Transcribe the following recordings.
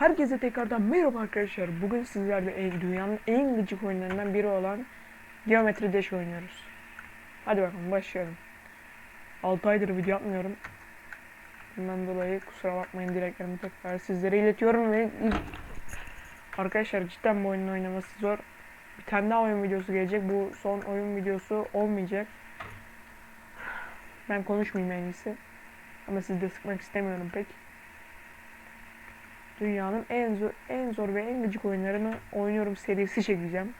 Herkese tekrardan merhaba arkadaşlar. Bugün sizlerle en- dünyanın en gıcık oyunlarından biri olan Geometry Dash oynuyoruz. Hadi bakalım başlayalım. 6 aydır video yapmıyorum. Bundan dolayı kusura bakmayın dileklerimi tekrar sizlere iletiyorum ve Arkadaşlar cidden bu oyunun oynaması zor. Bir tane daha oyun videosu gelecek. Bu son oyun videosu olmayacak. Ben konuşmayayım en iyisi. Ama sizi de sıkmak istemiyorum pek. Dünyanın en zor, en zor ve en gıcık oyunlarını oynuyorum serisi çekeceğim.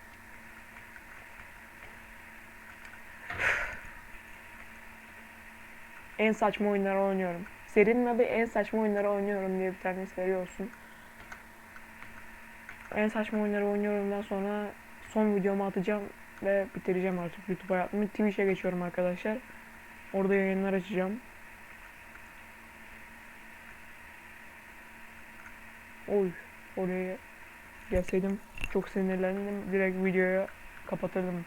En saçma oyunları oynuyorum. Serinin adı en saçma oyunları oynuyorum diye bir tane seri olsun. En saçma oyunları oynuyorumdan sonra son videomu atacağım ve bitireceğim artık YouTube hayatımı. Twitch'e geçiyorum arkadaşlar. Orada yayınlar açacağım. Oy oraya gelseydim çok sinirlendim. Direkt videoyu kapatırdım.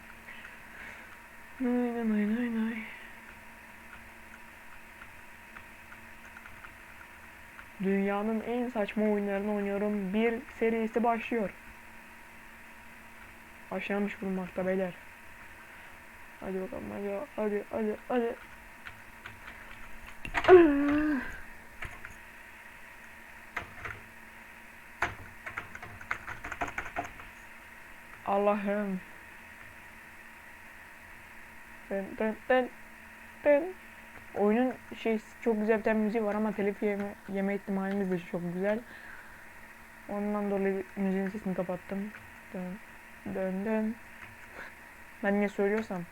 Nay nay nay nay. Dünyanın en saçma oyunlarını oynuyorum. Bir serisi başlıyor. Başlamış bulunmakta beyler. Hadi bakalım hadi hadi hadi hadi. Allah'ım. Dın dın dın dın. Oyunun şey çok güzel bir tane müziği var ama telif yeme, yeme ihtimalimiz de çok güzel. Ondan dolayı müziğin sesini kapattım. Dön dön dön. Ben ne söylüyorsam.